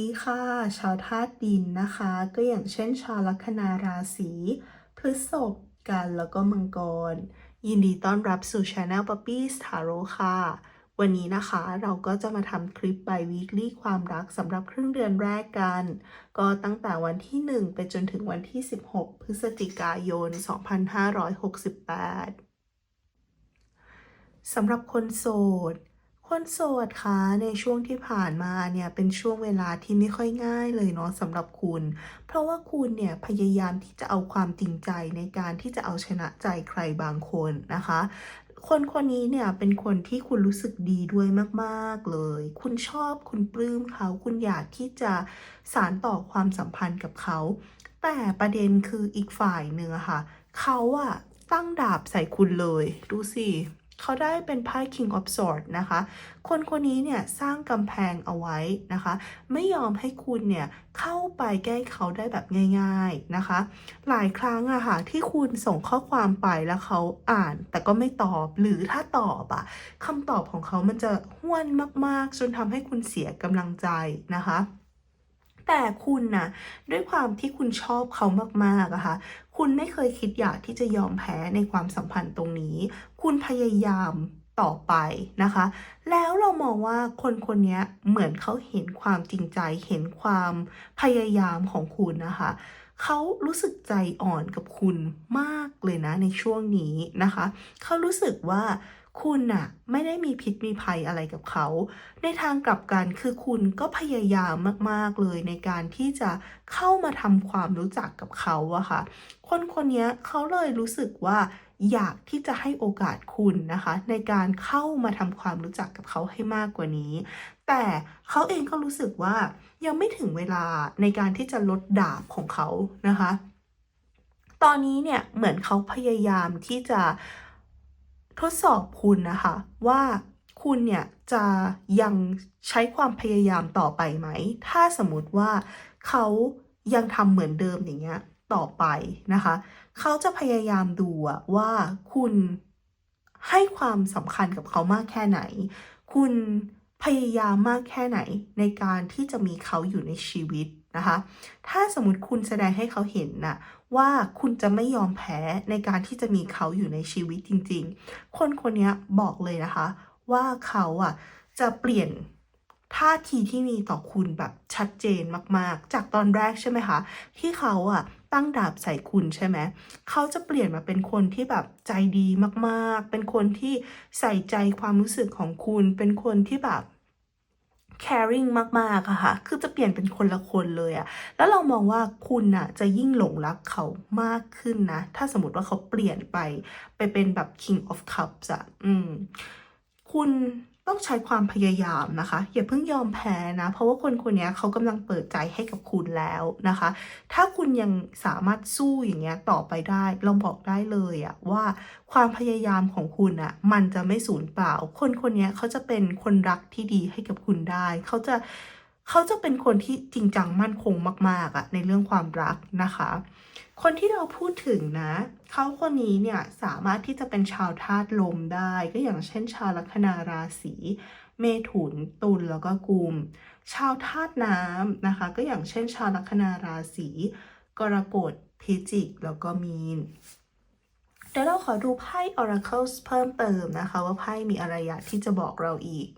ดีค่ะ ชาวธาตุดินนะคะ ก็อย่างเช่นชาวลัคนาราศีพฤษภกันแล้วก็มังกร ยินดีต้อนรับสู่ช anel Puppies Tarot ค่ะ วันนี้นะคะเราก็จะมาทำคลิป by weekly ความรักสำหรับครึ่งเดือนแรกกัน ก็ตั้งแต่วันที่ 1 ไปจนถึงวันที่ 16 พฤศจิกายน 2568สำหรับคนโสด คนโสดคะในช่วงที่ผ่านมาเนี่ยเป็นช่วงเวลาที่ไม่ค่อยง่ายเลยเนาะสำหรับคุณ เพราะว่าคุณเนี่ยพยายามที่จะเอาความจริงใจในการที่จะเอาชนะใจใครบางคนนะคะคนคนนี้เนี่ยเป็นคนที่คุณรู้สึกดีด้วยมากๆเลย คุณชอบคุณปลื้มเขา คุณอยากที่จะสารต่อความสัมพันธ์กับเขา แต่ประเด็นคืออีกฝ่ายหนึ่งอะค่ะ เขาอะตั้งดาบใส่คุณเลย ดูสิ เขาได้เป็นไพ่ King of Swords นะคะ คนคนนี้เนี่ยสร้างกำแพงเอาไว้นะคะ ไม่ยอมให้คุณเนี่ยเข้าไปใกล้เขาได้แบบง่าย ๆนะคะ หลายครั้งอะค่ะที่คุณส่งข้อความไปแล้วเขาอ่าน แต่ก็ไม่ตอบหรือถ้าตอบอะคำตอบของเขามันจะห้วนมากๆ จนทำให้คุณเสียกำลังใจนะคะแต่คุณนะด้วยความที่คุณชอบเขามากๆอะค่ะ คุณไม่เคยคิดอยากที่จะยอมแพ้ในความสัมพันธ์ตรงนี้ คุณพยายามต่อไปนะคะ แล้วเรามองว่าคนคนนี้เหมือนเขาเห็นความจริงใจ เห็นความพยายามของคุณนะคะเขารู้สึกใจอ่อนกับคุณมากเลยนะในช่วงนี้นะคะ เขารู้สึกว่า คุณน่ะไม่ได้มีพิษมีภัยอะไรกับเขา ในทางกลับกันคือคุณก็พยายามมากๆเลยในการที่จะเข้ามาทำความรู้จักกับเขาอะค่ะ คนคนนี้เขาเลยรู้สึกว่าอยากที่จะให้โอกาสคุณนะคะ ในการเข้ามาทำความรู้จักกับเขาให้มากกว่านี้ แต่เขาเองก็รู้สึกว่ายังไม่ถึงเวลาในการที่จะลดดาบของเขานะคะ ตอนนี้เนี่ยเหมือนเขาพยายามที่จะ ทดสอบคุณนะคะว่าคุณเนี่ยจะยังใช้ความพยายามต่อไปไหม ถ้าสมมติว่าเขายังทำเหมือนเดิมอย่างเงี้ยต่อไปนะคะ เขาจะพยายามดูว่าคุณให้ความสำคัญกับเขามากแค่ไหน คุณพยายามมากแค่ไหนในการที่จะมีเขาอยู่ในชีวิต นะคะ ถ้าสมมติคุณแสดงให้เขาเห็นน่ะว่าคุณจะไม่ยอมแพ้ในการที่จะมีเขาอยู่ในชีวิตจริง ๆ คนคนนี้บอกเลยนะคะ ว่าเขาอะจะเปลี่ยนท่าทีที่มีต่อคุณแบบชัดเจนมากๆ จากตอนแรกใช่ไหมคะ ที่เขาอะตั้งดาบใส่คุณใช่ไหม เขาจะเปลี่ยนมาเป็นคนที่แบบใจดีมากๆ เป็นคนที่ใส่ใจความรู้สึกของคุณ เป็นคนที่แบบ caring มากๆอะค่ะ คือจะเปลี่ยนเป็นคนละคนเลยอะแล้วเรามองว่าคุณอะจะยิ่งหลงรักเขามากขึ้นนะ ถ้าสมมติว่าเขาเปลี่ยนไป ไปเป็นแบบ king of cups อะอืม คุณ ต้องใช้ความพยายามนะคะ อย่าเพิ่งยอมแพ้นะ เพราะว่าคนคนนี้เขากำลังเปิดใจให้กับคุณแล้วนะคะ ถ้าคุณยังสามารถสู้อย่างเงี้ยต่อไปได้ลองบอกได้เลยอะว่าความพยายามของคุณอะมันจะไม่สูญเปล่า คนคนนี้เขาจะเป็นคนรักที่ดีให้กับคุณได้ เขาจะเขาจะเป็นคนที่จริงจังมั่นคงมากๆอะในเรื่องความรักนะคะ คนที่เราพูดถึงนะ เขาคนนี้เนี่ยสามารถที่จะเป็นชาวธาตุลมได้ ก็อย่างเช่น ชาวลัคนาราศีเมถุนตุลแล้วก็กุม ชาวธาตุน้ำนะคะ ก็อย่างเช่น ชาวลัคนาราศีกรกฎพิจิกแล้วก็มีนเดี๋ยวเราขอดูไพ่ Oracles เพิ่มเติมนะคะ ว่าไพ่มีอะไรอยากที่จะบอกเราอีก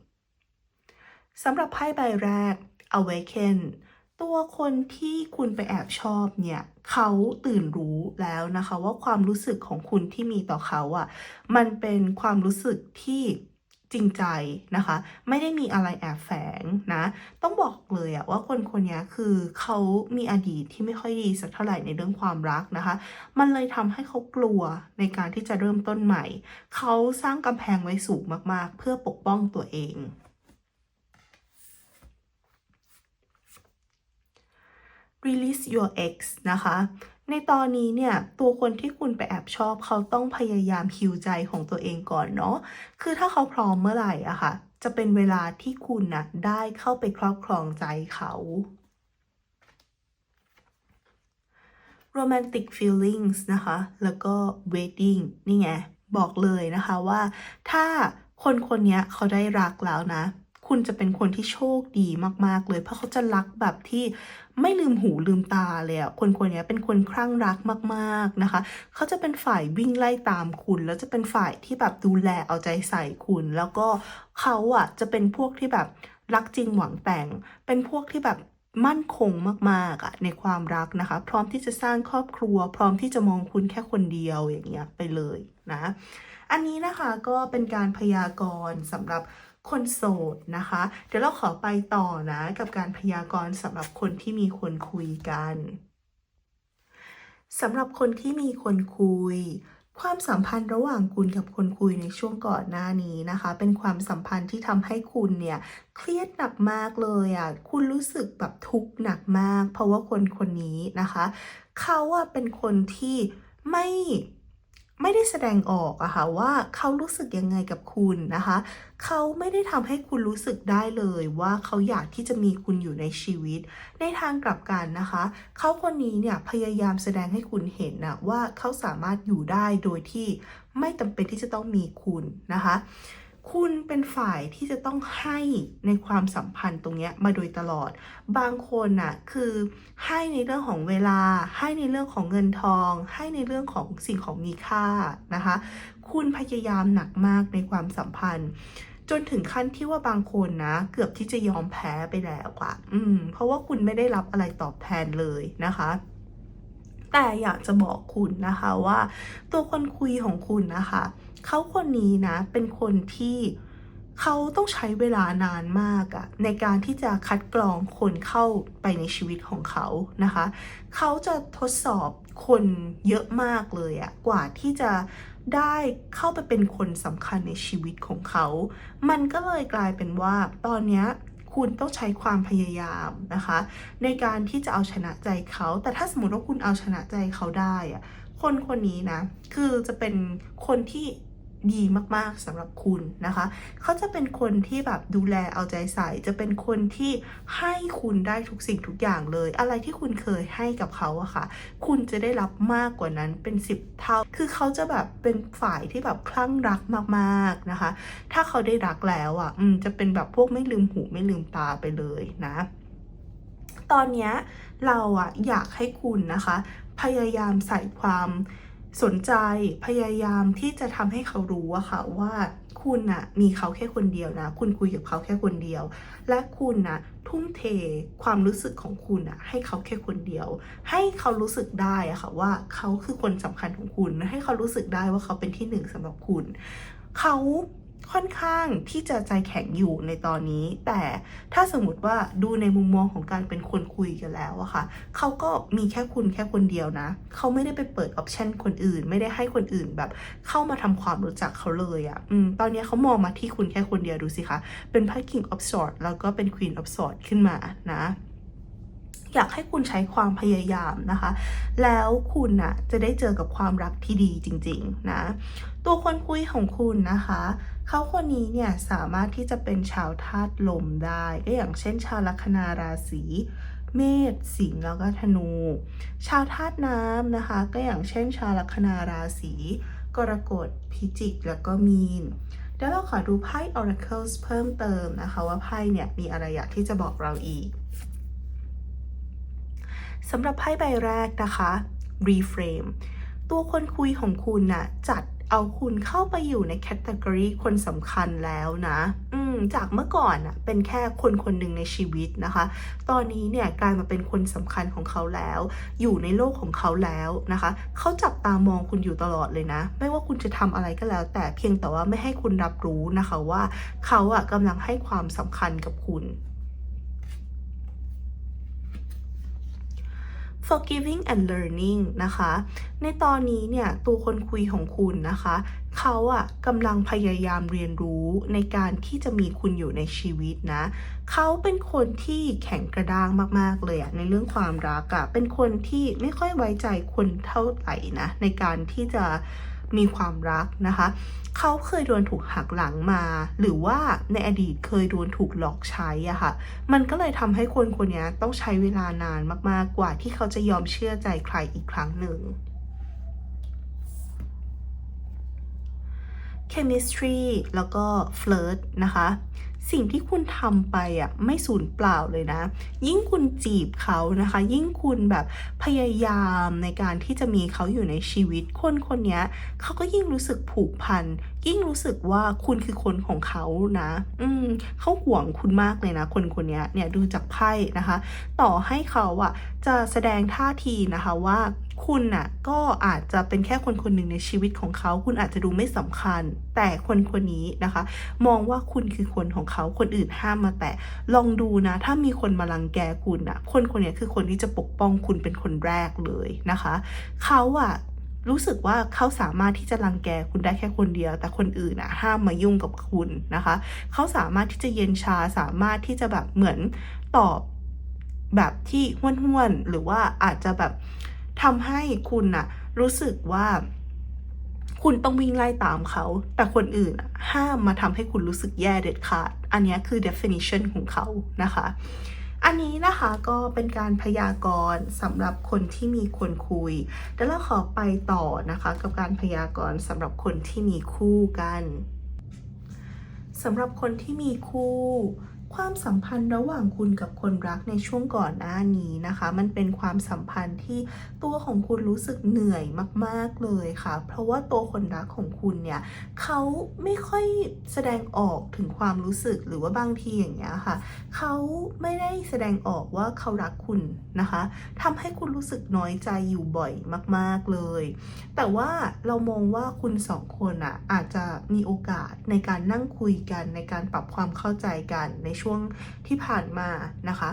สำหรับไพ่ใบแรก Awaken ตัวคนที่คุณไปแอบชอบเนี่ยเขาตื่นรู้แล้วนะคะว่าความรู้สึกของคุณที่มีต่อเขาอะ่ะมันเป็นความรู้สึกที่จริงใจนะคะ ไม่ได้มีอะไรแอบแฝงนะ ต้องบอกเลยอะว่าคนคนนี้คือเขามีอดีตที่ไม่ค่อยดีสักเท่าไหร่ในเรื่องความรักนะคะ มันเลยทำให้เขากลัวในการที่จะเริ่มต้นใหม่ เขาสร้างกำแพงไว้สูงมากๆ เพื่อปกป้องตัวเอง release your ex นะคะ ในตอนนี้เนี่ย ตัวคนที่คุณไปแอบชอบเขาต้องพยายามฮิวใจของตัวเองก่อนเนาะ คือถ้าเขาพร้อมเมื่อไหร่อะค่ะ จะเป็นเวลาที่คุณนะได้เข้าไปครอบครองใจเขา romantic feelings นะคะ แล้วก็ wedding นี่ไง บอกเลยนะคะว่า ถ้าคนคนนี้เขาได้รักแล้วนะ คุณจะเป็นคนที่โชคดีมากๆเลย เพราะเขาจะรักแบบที่ไม่ลืมหูลืมตาเลยอะคนคนนี้เป็นคนคลั่งรักมากๆนะคะ เขาจะเป็นฝ่ายวิ่งไล่ตามคุณ แล้วจะเป็นฝ่ายที่แบบดูแลเอาใจใส่คุณ แล้วก็เขาอะจะเป็นพวกที่แบบรักจริงหวังแต่ง เป็นพวกที่แบบมั่นคงมากๆอะในความรักนะคะ พร้อมที่จะสร้างครอบครัว พร้อมที่จะมองคุณแค่คนเดียวอย่างเงี้ยไปเลยนะ อันนี้นะคะก็เป็นการพยากรณ์สำหรับ คนโสดนะคะ เดี๋ยวเราขอไปต่อนะกับการพยากรณ์สำหรับคนที่มีคนคุยกันสำหรับคนที่มีคนคุย ความสัมพันธ์ระหว่างคุณกับคนคุยในช่วงก่อนหน้านี้นะคะ เป็นความสัมพันธ์ที่ทำให้คุณเนี่ยเครียดหนักมากเลยอะคุณรู้สึกแบบทุกข์หนักมาก เพราะว่าคนคนนี้นะคะ เขาอะเป็นคนที่ไม่ ไม่ได้แสดงออกอะค่ะว่าเขารู้สึกยังไงกับคุณนะคะ เขาไม่ได้ทำให้คุณรู้สึกได้เลยว่าเขาอยากที่จะมีคุณอยู่ในชีวิต ในทางกลับกันนะคะ เขาคนนี้เนี่ยพยายามแสดงให้คุณเห็นนะว่าเขาสามารถอยู่ได้โดยที่ไม่จำเป็นที่จะต้องมีคุณนะคะ คุณเป็นฝ่ายที่จะต้องให้ในความสัมพันธ์ตรงนี้มาโดยตลอด บางคนน่ะคือให้ในเรื่องของเวลา ให้ในเรื่องของเงินทอง ให้ในเรื่องของสิ่งของมีค่านะคะ คุณพยายามหนักมากในความสัมพันธ์ จนถึงขั้นที่ว่าบางคนนะเกือบที่จะยอมแพ้ไปแล้วอะอืม เพราะว่าคุณไม่ได้รับอะไรตอบแทนเลยนะคะแต่อยากจะบอกคุณนะคะว่า ตัวคนคุยของคุณนะคะ เขาคนนี้นะเป็นคนที่เขาต้องใช้เวลานานมากอะในการที่จะคัดกรองคนเข้าไปในชีวิตของเขานะคะ เขาจะทดสอบคนเยอะมากเลยอะกว่าที่จะได้เข้าไปเป็นคนสำคัญในชีวิตของเขา มันก็เลยกลายเป็นว่าตอนนี้คุณต้องใช้ความพยายามนะคะ ในการที่จะเอาชนะใจเขา แต่ถ้าสมมติว่าคุณเอาชนะใจเขาได้อะคนคนนี้นะ คือจะเป็นคนที่ ดีมากๆสำหรับคุณนะคะ เขาจะเป็นคนที่แบบดูแลเอาใจใส่ จะเป็นคนที่ให้คุณได้ทุกสิ่งทุกอย่างเลย อะไรที่คุณเคยให้กับเขาอะค่ะ คุณจะได้รับมากกว่านั้นเป็นสิบเท่า คือเขาจะแบบเป็นฝ่ายที่แบบคลั่งรักมากๆนะคะ ถ้าเขาได้รักแล้วอะอืมจะเป็นแบบพวกไม่ลืมหูไม่ลืมตาไปเลยนะ ตอนนี้เราอะอยากให้คุณนะคะ พยายามใส่ความ สนใจพยายามที่จะทำให้เขารู้อะค่ะว่าคุณอะมีเขาแค่คนเดียวนะ คุณคุยกับเขาแค่คนเดียว และคุณนะทุ่มเทความรู้สึกของคุณอะให้เขาแค่คนเดียว ให้เขารู้สึกได้อะค่ะว่าเขาคือคนสำคัญของคุณ ให้เขารู้สึกได้ว่าเขาเป็นที่หนึ่งสำหรับคุณ เขา ค่อนข้างที่จะใจแข็งอยู่ในตอนนี้ แต่ถ้าสมมติว่าดูในมุมมองของการเป็นคนคุยกันแล้วอะค่ะเขาก็มีแค่คุณแค่คนเดียวนะ เขาไม่ได้ไปเปิดออปชันคนอื่น ไม่ได้ให้คนอื่นแบบ เข้ามาทำความรู้จักเขาเลยอะอืมตอนนี้เขามองมาที่คุณแค่คนเดียวดูสิคะเป็นไพ่ King of Swords แล้วก็เป็น Queen of Swords ขึ้นมานะอยากให้คุณใช้ความพยายามนะคะ แล้วคุณน่ะจะได้เจอกับความรักที่ดีจริง ๆ นะ ตัวคนคุยของคุณนะคะ เขาคนนี้เนี่ยสามารถที่จะเป็นชาวธาตุลมได้ ก็อย่างเช่น ชาวลัคนาราศีเมษสิงห์แล้วก็ธนู ชาวธาตุน้ำนะคะ ก็อย่างเช่น ชาวลัคนาราศีกรกฎพิจิกแล้วก็มีนเดี๋ยวเราขอดูไพ่ Oracles เพิ่มเติมนะคะ ว่าไพ่เนี่ยมีอะไรอยากที่จะบอกเราอีกสำหรับไพ่ใบแรกนะคะ reframe ตัวคนคุยของคุณน่ะจัด เอาคุณเข้าไปอยู่ในแคตตากรีคนสำคัญแล้วนะอืมจากเมื่อก่อนน่ะเป็นแค่คนคนหนึ่งในชีวิตนะคะ ตอนนี้เนี่ยกลายมาเป็นคนสำคัญของเขาแล้ว อยู่ในโลกของเขาแล้วนะคะ เขาจับตามองคุณอยู่ตลอดเลยนะ ไม่ว่าคุณจะทำอะไรก็แล้ว แต่เพียงแต่ว่าไม่ให้คุณรับรู้นะคะว่า เขาอะกำลังให้ความสำคัญกับคุณ forgiving and learning นะคะ ในตอนนี้เนี่ยตัวคนคุยของคุณนะคะ เขาอะกำลังพยายามเรียนรู้ในการที่จะมีคุณอยู่ในชีวิตนะ เขาเป็นคนที่แข็งกระด้างมากๆเลยอะในเรื่องความรักอะเป็นคนที่ไม่ค่อยไว้ใจคนเท่าไหร่นะในการที่จะ มีความรักนะคะ เขาเคยโดนถูกหักหลังมา หรือว่าในอดีตเคยโดนถูกหลอกใช้อะค่ะ มันก็เลยทำให้คนคนนี้ต้องใช้เวลานานมากๆกว่าที่เขาจะยอมเชื่อใจใครอีกครั้งหนึ่ง chemistry แล้วก็ flirt นะคะ สิ่งที่คุณทำไปอะไม่สูญเปล่าเลยนะ ยิ่งคุณจีบเขานะคะ ยิ่งคุณแบบพยายามในการที่จะมีเขาอยู่ในชีวิตคนคนเนี้ยเขาก็ยิ่งรู้สึกผูกพัน ยิ่งรู้สึกว่าคุณคือคนของเขานะ อืมเขาห่วงคุณมากเลยนะ คนคนเนี้ยเนี่ยดูจากไพ่นะคะ ต่อให้เขาอะจะแสดงท่าทีนะคะว่า คุณน่ะก็อาจจะเป็นแค่คนคนหนึ่งในชีวิตของเขา คุณอาจจะดูไม่สำคัญ แต่คนคนนี้นะคะ มองว่าคุณคือคนของเขา คนอื่นห้ามมาแต่ลองดูนะ ถ้ามีคนมาลังแกคุณอะ คนคนนี้คือคนที่จะปกป้องคุณเป็นคนแรกเลยนะคะ เขาอะรู้สึกว่าเขาสามารถที่จะรังแกคุณได้แค่คนเดียว แต่คนอื่นอะห้ามมายุ่งกับคุณนะคะ เขาสามารถที่จะเย็นชาสามารถที่จะแบบเหมือนตอบแบบที่ห้วนๆหรือว่าอาจจะแบบ ทำให้คุณน่ะรู้สึกว่า คุณต้องวิ่งไล่ตามเขา แต่คนอื่นห้ามมาทำให้คุณรู้สึกแย่เด็ดขาด อันนี้คือ definition ของเขานะคะ อันนี้นะคะก็เป็นการพยากรณ์สำหรับคนที่มีคนคุยเดี๋ยวเราขอไปต่อนะคะ กับการพยากรณ์สำหรับคนที่มีคู่กันสำหรับคนที่มีคู่ ความสัมพันธ์ระหว่างคุณกับคนรักในช่วงก่อนหน้านี้นะคะ มันเป็นความสัมพันธ์ที่ตัวของคุณรู้สึกเหนื่อยมาก ๆเลยค่ะ เพราะว่าตัวคนรักของคุณเนี่ยเขาไม่ค่อยแสดงออกถึงความรู้สึกหรือว่าบางทีอย่างเงี้ยค่ะเขาไม่ได้แสดงออกว่าเขารักคุณนะคะทำให้คุณรู้สึกน้อยใจอยู่บ่อยมาก ๆเลย แต่ว่าเรามองว่าคุณสองคนอะอาจจะมีโอกาสในการนั่งคุยกันในการปรับความเข้าใจกันในช่วงที่ผ่านมานะคะ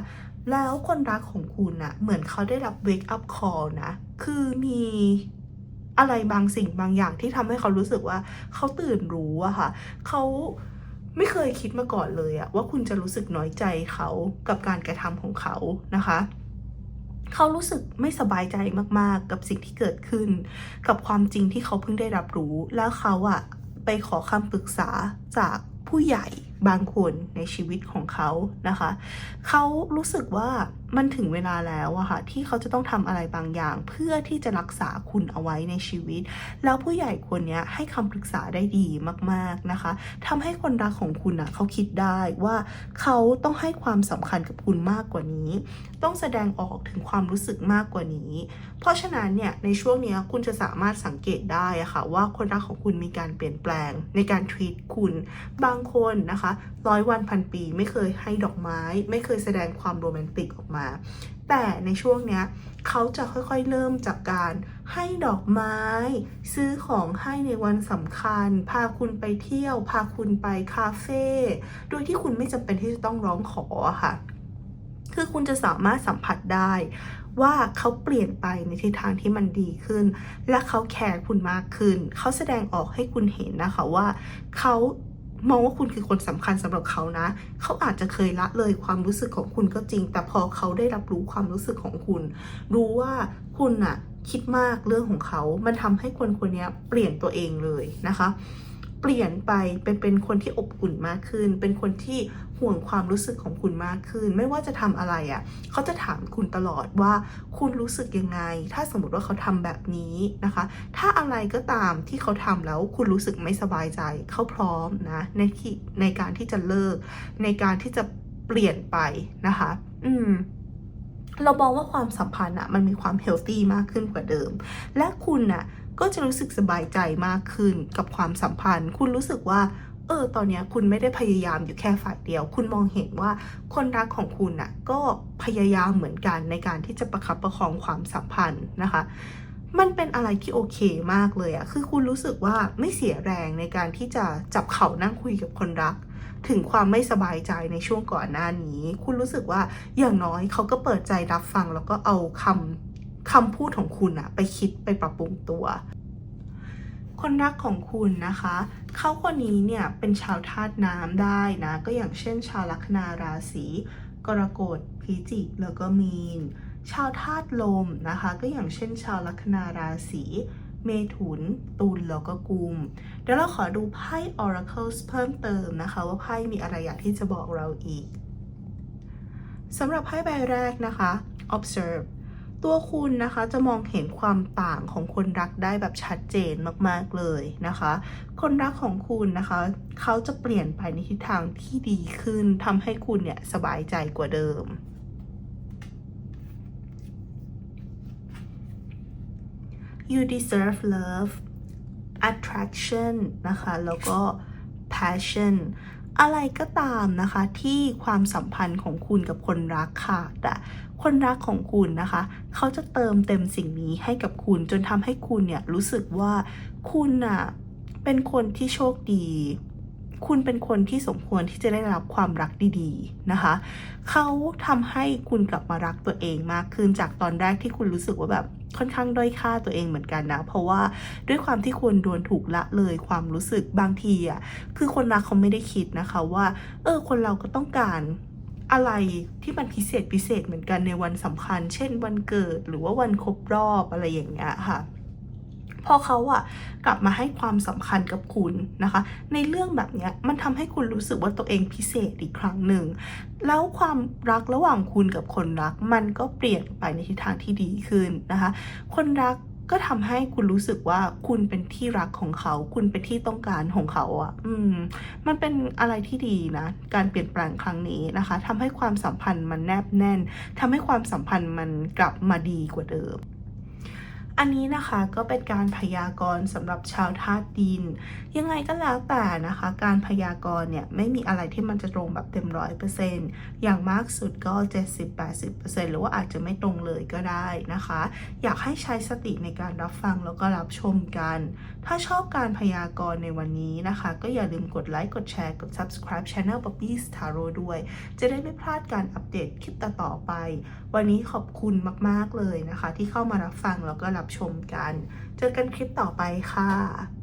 แล้วคนรักของคุณน่ะเหมือนเขาได้รับ wake up call นะ คือมีอะไรบางสิ่งบางอย่างที่ทำให้เขารู้สึกว่าเขาตื่นรู้อะค่ะเขาไม่เคยคิดมาก่อนเลยอะว่าคุณจะรู้สึกน้อยใจเขากับการกระทำของเขานะคะเขารู้สึกไม่สบายใจมากๆ กับสิ่งที่เกิดขึ้น กับความจริงที่เขาเพิ่งได้รับรู้ แล้วเขาอะไปขอคำปรึกษาจากผู้ใหญ่ บางคนในชีวิตของเขานะคะ เขารู้สึกว่า มันถึงเวลาแล้วอะค่ะที่เขาจะต้องทำอะไรบางอย่าง เพื่อที่จะรักษาคุณเอาไว้ในชีวิต แล้วผู้ใหญ่คนนี้ให้คำปรึกษาได้ดีมากๆนะคะทำให้คนรักของคุณอะเขาคิดได้ว่าเขาต้องให้ความสำคัญกับคุณมากกว่านี้ ต้องแสดงออกถึงความรู้สึกมากกว่านี้ เพราะฉะนั้นเนี่ยในช่วงนี้คุณจะสามารถสังเกตได้อะค่ะว่าคนรักของคุณมีการเปลี่ยนแปลง ในการ treat คุณบางคนนะคะร้อยวันพันปี ไม่เคยให้ดอกไม้ ไม่เคยแสดงความโรแมนติกออกมาแต่ในช่วงเนี้ยเขาจะค่อยๆเริ่มจากการให้ดอกไม้ ซื้อของให้ในวันสำคัญ พาคุณไปเที่ยว พาคุณไปคาเฟ่โดยที่คุณไม่จำเป็นที่จะต้องร้องขอค่ะ คือคุณจะสามารถสัมผัสได้ว่าเขาเปลี่ยนไปในทิศทางที่มันดีขึ้น และเขาแคร์คุณมากขึ้น เขาแสดงออกให้คุณเห็นนะคะว่าเขา มองว่าคุณคือคนสำคัญสำหรับเขานะ เขาอาจจะเคยละเลยความรู้สึกของคุณก็จริง แต่พอเขาได้รับรู้ความรู้สึกของคุณ รู้ว่าคุณน่ะคิดมากเรื่องของเขา มันทำให้คนคนนี้เปลี่ยนตัวเองเลยนะคะ เปลี่ยนไปเป็นเป็นคนที่อบอุ่นมากขึ้น เป็นคนที่ห่วงความรู้สึกของคุณมากขึ้น ไม่ว่าจะทำอะไรอะ่ะเขาจะถามคุณตลอดว่าคุณรู้สึกยังไง ถ้าสมมติว่าเขาทำแบบนี้นะคะ ถ้าอะไรก็ตามที่เขาทำแล้วคุณรู้สึกไม่สบายใจ เขาพร้อมนะในที่ในการที่จะเลิก ในการที่จะเปลี่ยนไปนะคะ อืม เรามองว่าความสัมพันธ์อะมันมีความเฮลตี้มากขึ้นกว่าเดิม และคุณน่ะก็จะรู้สึกสบายใจมากขึ้นกับความสัมพันธ์ คุณรู้สึกว่าเออตอนนี้คุณไม่ได้พยายามอยู่แค่ฝ่ายเดียว คุณมองเห็นว่าคนรักของคุณน่ะก็พยายามเหมือนกันในการที่จะประคับประคองความสัมพันธ์นะคะ มันเป็นอะไรที่โอเคมากเลยอะคือคุณรู้สึกว่าไม่เสียแรงในการที่จะจับเข่านั่งคุยกับคนรัก ถึงความไม่สบายใจในช่วงก่อนหน้านี้ คุณรู้สึกว่าอย่างน้อยเขาก็เปิดใจรับฟัง แล้วก็เอาคำคำพูดของคุณอะไปคิดไปปรับปรุงตัว คนรักของคุณนะคะ เขาคนนี้เนี่ยเป็นชาวธาตุน้ำได้นะก็อย่างเช่น ชาวลัคนาราศีกรกฎพิจิกแล้วก็มีน ชาวธาตุลมนะคะ ก็อย่างเช่น ชาวลัคนาราศี เมถุน ตุลแล้วก็กุม เดี๋ยวเราขอดูไพ่ Oracles เพิ่มเติมนะคะ ว่าไพ่มีอะไรอยากที่จะบอกเราอีกสำหรับไพ่ใบแรกนะคะ observe ตัวคุณนะคะจะมองเห็นความต่างของคนรักได้แบบชัดเจนมากๆเลยนะคะ คนรักของคุณนะคะ เขาจะเปลี่ยนไปในทิศทางที่ดีขึ้นทำให้คุณเนี่ยสบายใจกว่าเดิม you deserve love attraction นะคะ แล้วก็ passion อะไรก็ตามนะคะที่ความสัมพันธ์ของคุณกับคนรักค่ะแต่คนรักของคุณนะคะ เขาจะเติมเต็มสิ่งนี้ให้กับคุณจนทำให้คุณเนี่ยรู้สึกว่าคุณน่ะเป็นคนที่โชคดี คุณเป็นคนที่สมควรที่จะได้รับความรักดีๆนะคะ เขาทำให้คุณกลับมารักตัวเองมากขึ้นจากตอนแรกที่คุณรู้สึกว่าแบบค่อนข้างด้อยค่าตัวเองเหมือนกันนะ เพราะว่าด้วยความที่คุณโดนถูกละเลยความรู้สึกบางทีอะคือคนรักเขาไม่ได้คิดนะคะว่า เออ คนเราก็ต้องการอะไรที่มันพิเศษพิเศษเหมือนกันในวันสำคัญ เช่นวันเกิดหรือว่าวันครบรอบอะไรอย่างเงี้ยค่ะ พอเขาอะกลับมาให้ความสำคัญกับคุณนะคะ ในเรื่องแบบนี้มันทำให้คุณรู้สึกว่าตัวเองพิเศษอีกครั้งหนึ่ง แล้วความรักระหว่างคุณกับคนรัก มันก็เปลี่ยนไปในทิศทางที่ดีขึ้นนะคะ คนรักก็ทำให้คุณรู้สึกว่าคุณเป็นที่รักของเขา คุณเป็นที่ต้องการของเขาอะ่ะ อืม มันเป็นอะไรที่ดีนะ การเปลี่ยนแปลงครั้งนี้นะคะทำให้ความสัมพันธ์มันแนบแน่นทำให้ความสัมพันธ์มันกลับมาดีกว่าเดิม อันนี้นะคะก็เป็นการพยากรณ์สำหรับชาวธาตุดิน ยังไงก็แล้วแต่นะคะ การพยากรณ์เนี่ยไม่มีอะไรที่มันจะตรงแบบเต็มร้อยเปอร์เซ็นต์อย่างมากสุดก็ 70-80%หรือว่าอาจจะไม่ตรงเลยก็ได้นะคะ อยากให้ใช้สติในการรับฟังแล้วก็รับชมกัน ถ้าชอบการพยากรณ์ในวันนี้นะคะ ก็อย่าลืมกดไลค์กดแชร์กด subscribe channel Poppy's Tarot ด้วย จะได้ไม่พลาดการอัปเดตคลิปต่อๆไปวันนี้ขอบคุณมาก ๆ เลยนะคะ ที่เข้ามารับฟังแล้วก็รับชมกัน เจอกันคลิปต่อไปค่ะ